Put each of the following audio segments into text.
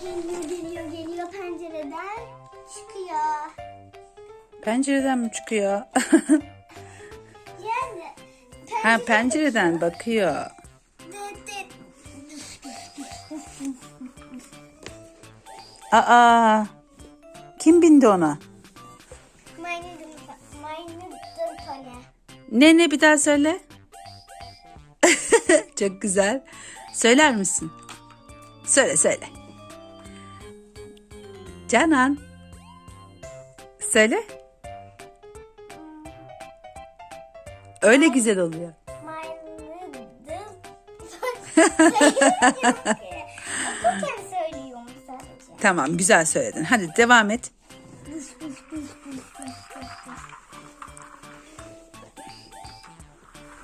Geliyor geliyor geliyor pencereden çıkıyor. Pencereden mi çıkıyor? Yani ha pencereden bakıyor. Aa. Kim bindi ona? Ne ne bir daha söyle. Çok güzel. Söyler misin? Söyle söyle. Canan. Söyle. Öyle güzel oluyor. Tamam güzel söyledin. Hadi devam et.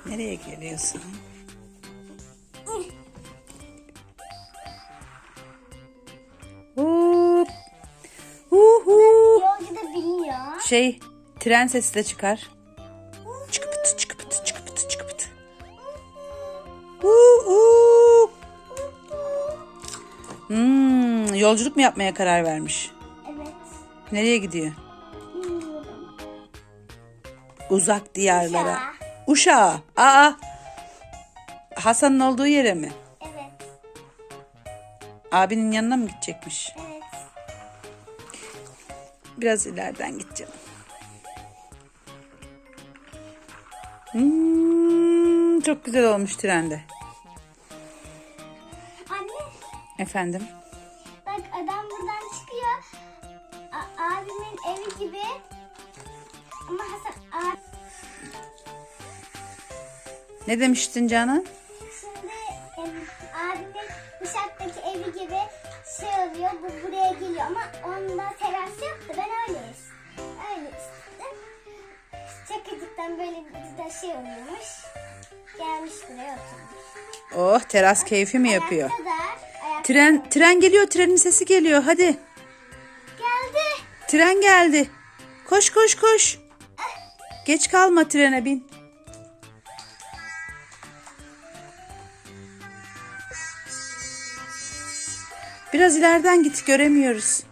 Nereye geliyorsun? Şey tren sesi de çıkar. Çıkıpıtı çıkıpıtı çıkıpıtı çıkıpıtı. Huhu. Hmm, yolculuk mu yapmaya karar vermiş? Evet. Nereye gidiyor? Bilmiyorum. Uzak diyarlara. Uşağa. Aa. Hasan'ın olduğu yere mi? Evet. Abinin yanına mı gidecekmiş? Evet. Biraz ileriden gideceğim. Hmm, çok güzel olmuş trende. Anne Efendim? bak adam buradan çıkıyor. A- abimin evi gibi. Ama Hasan abi Ne demiştin Canan? şimdi em, abimin Uşak'taki evi gibi şey oluyor. Bu buraya geliyor ama onda Oh teras keyfi mi yapıyor? Tren tren geliyor trenin sesi geliyor hadi. geldi. Tren geldi. Koş koş koş. Geç kalma trene bin. Biraz ileriden git göremiyoruz.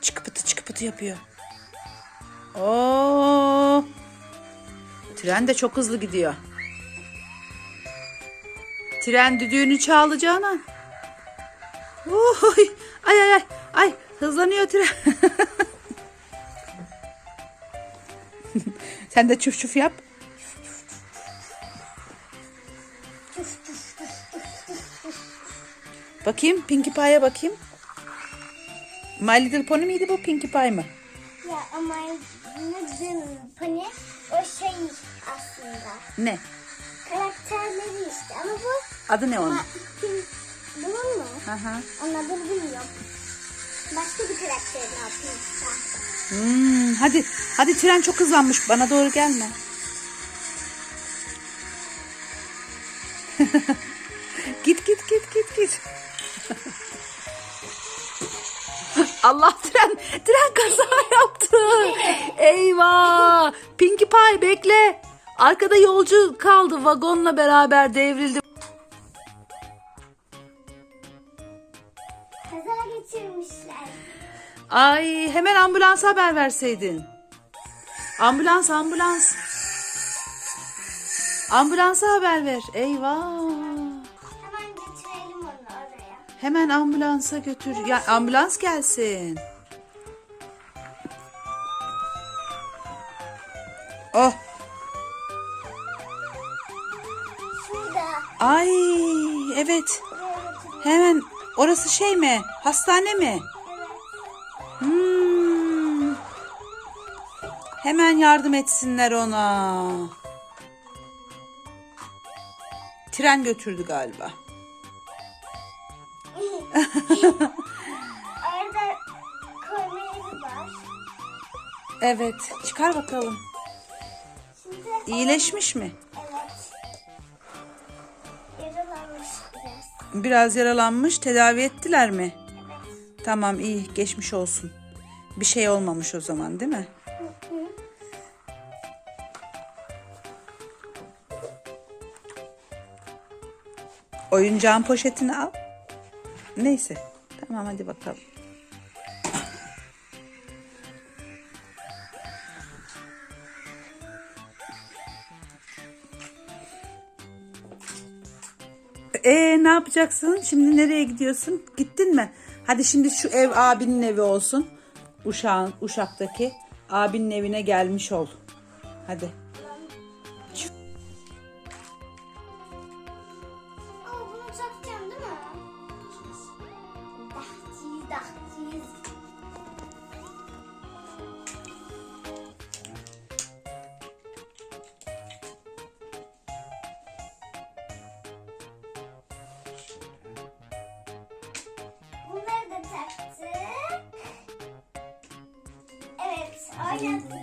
Çıkıpıtı çıkıpıtı yapıyor. Oo. Tren de çok hızlı gidiyor. Tren düdüğünü çalacağına. Oy, ay ay ay ay hızlanıyor tren. Sen de çuf çuf yap. Bakayım Pinkie Pie'ye bakayım. My Little Pony miydi bu Pinkie Pie mı? Ya ama neden hani o şey aslında. Ne? Karakterleri işte ama bu Adı ne onun? Bunun mu? Aha. Onun adını bilmiyorum. Başka bir karakterini atmışlar. Hmm, hadi hadi tren çok hızlanmış bana doğru gelme. git git git git git. Allah tren tren kaza yaptı. Eyvah. Pinkie Pie bekle. Arkada yolcu kaldı vagonla beraber devrildi. Ay hemen ambulansa haber verseydin. Ambulans ambulans. Ambulansa haber ver. Eyvah. Hemen götürelim onu oraya. Hemen ambulansa götür. Ya ambulans gelsin. Oh. Şurada. Ay evet. Hemen orası şey mi? Hastane mi? Evet. Hmm. Hemen yardım etsinler ona. Tren götürdü galiba. Orada koyma yeri var. Evet. Çıkar bakalım. Şimdi İyileşmiş mi? evet. Yaralanmış biraz. Biraz yaralanmış. Tedavi ettiler mi? Evet. Tamam iyi. Geçmiş olsun. Bir şey olmamış o zaman değil mi? Oyuncağın poşetini al. Neyse. Tamam hadi bakalım. Ee ne yapacaksın? Şimdi nereye gidiyorsun? Gittin mi? Hadi şimdi şu ev abinin evi olsun. Uşağın, Uşak'taki abinin evine gelmiş ol. Hadi. Komik.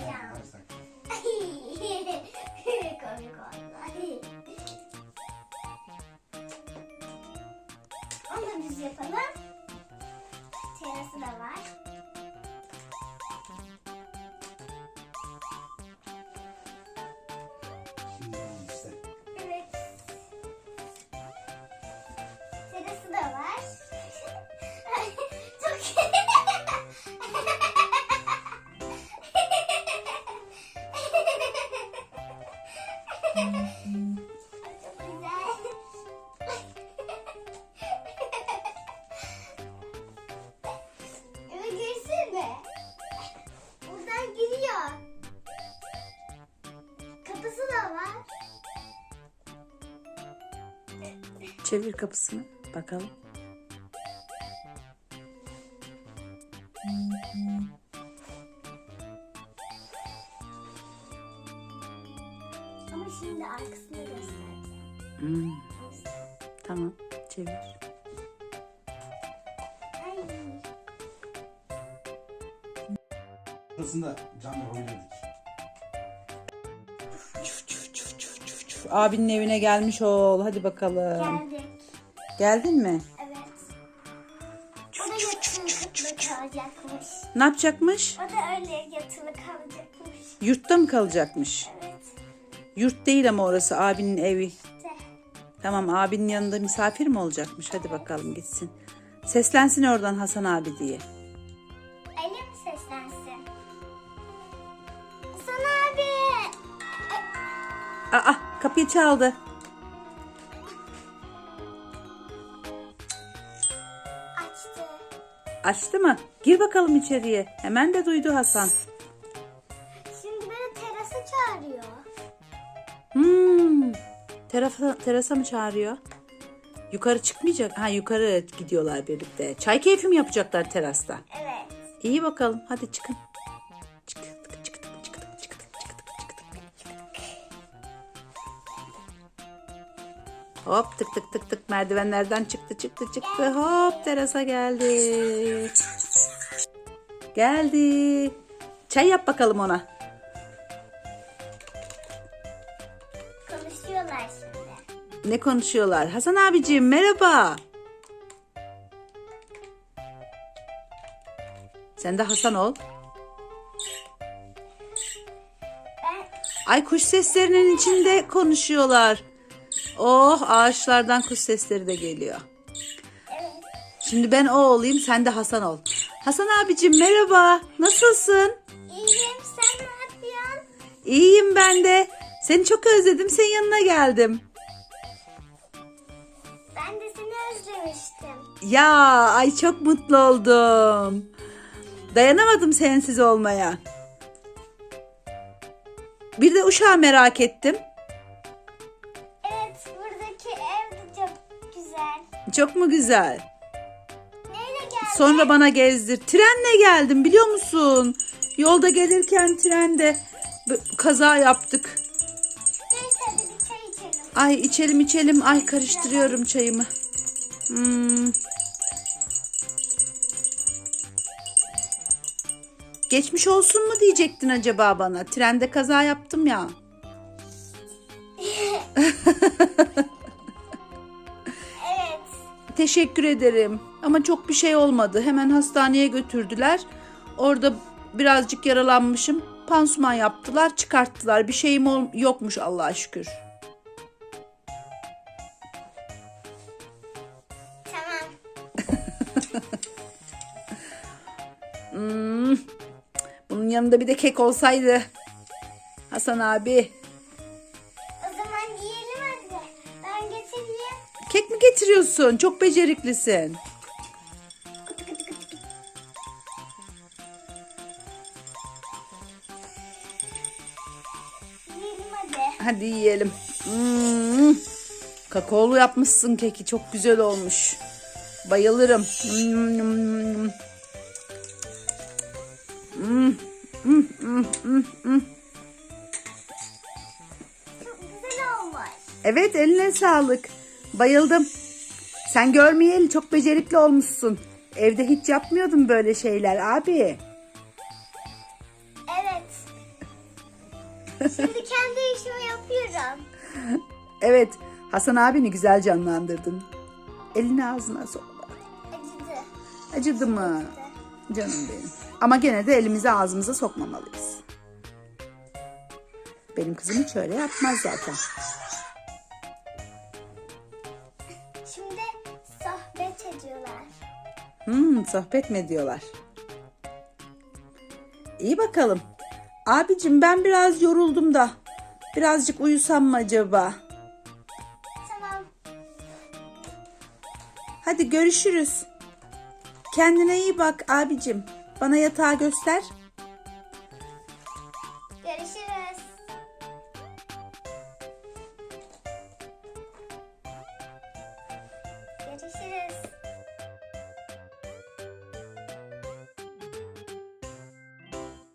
Onu da düz yapalım. Terası da var. Kapısı da var. Çevir kapısını. Bakalım. Ama şimdi arkasını göstereceğim. Hmm, tamam. Çevir. Ay. Burasında canlı oynadık. Abinin evine gelmiş ol. Hadi bakalım. Geldik. Geldin mi? Evet. O da yatılı kalacakmış. Ne yapacakmış? O da öyle yatılı kalacakmış. Yurtta mı kalacakmış? Evet. Yurt değil ama orası abinin evi. İşte. Tamam abinin yanında misafir mi olacakmış? Hadi bakalım gitsin. Seslensin oradan Hasan abi diye. Ali mi seslensin? Hasan abi. Aa kapıyı çaldı. açtı. Açtı mı? Gir bakalım içeriye. Hemen de duydu Hasan. Şimdi beni terasa çağırıyor. Hmm. Terasa, terasa mı çağırıyor? Yukarı çıkmayacak. Ha yukarı gidiyorlar birlikte. Çay keyfi mi yapacaklar terasta? Evet. İyi bakalım. Hadi çıkın. Çıkın, Hop tık tık tık tık merdivenlerden çıktı çıktı çıktı hop terasa geldi. Geldi. Çay yap bakalım ona. Konuşuyorlar şimdi. Ne konuşuyorlar? Hasan abiciğim merhaba. Sen de Hasan ol. Ben Ay kuş seslerinin içinde konuşuyorlar. Oh ağaçlardan kuş sesleri de geliyor. Şimdi ben o olayım sen de Hasan ol. Hasan abicim merhaba. Nasılsın? İyiyim sen ne yapıyorsun? İyiyim ben de. Seni çok özledim. Senin yanına geldim. Ben de seni özlemiştim. Ya ay çok mutlu oldum. Dayanamadım sensiz olmaya. Bir de uşağı merak ettim. Çok mu güzel? Sonra bana gezdir. Trenle geldim biliyor musun? Yolda gelirken trende kaza yaptık. Neyse hadi bir çay içelim. Ay içelim içelim. Ay karıştırıyorum çayımı. Hmm. Geçmiş olsun mu diyecektin acaba bana? Trende kaza yaptım ya. Teşekkür ederim. Ama çok bir şey olmadı. Hemen hastaneye götürdüler. Orada birazcık yaralanmışım. Pansuman yaptılar, çıkarttılar. Bir şeyim yokmuş Allah'a şükür. Tamam. Hmm. Bunun yanında bir de kek olsaydı. Hasan abi. Getiriyorsun? Çok beceriklisin. Hadi. Yiyelim. Hmm. Kakaolu yapmışsın keki. Çok güzel olmuş. Bayılırım. Hmm. Çok güzel olmuş. Evet eline sağlık. Bayıldım. Sen görmeyeli çok becerikli olmuşsun. Evde hiç yapmıyordun böyle şeyler abi. Evet. Şimdi kendi işimi yapıyorum. Evet Hasan abini güzel canlandırdın. Elini ağzına sokma. Acıdı. Acıdı mı? Canım benim. Ama gene de elimizi ağzımıza sokmamalıyız. Benim kızım hiç öyle yapmaz zaten. Hmm, sohbet mi ediyorlar? İyi bakalım. Abicim ben biraz yoruldum da. Birazcık uyusam mı acaba? Tamam. Hadi görüşürüz. Kendine iyi bak abicim. Bana yatağı göster.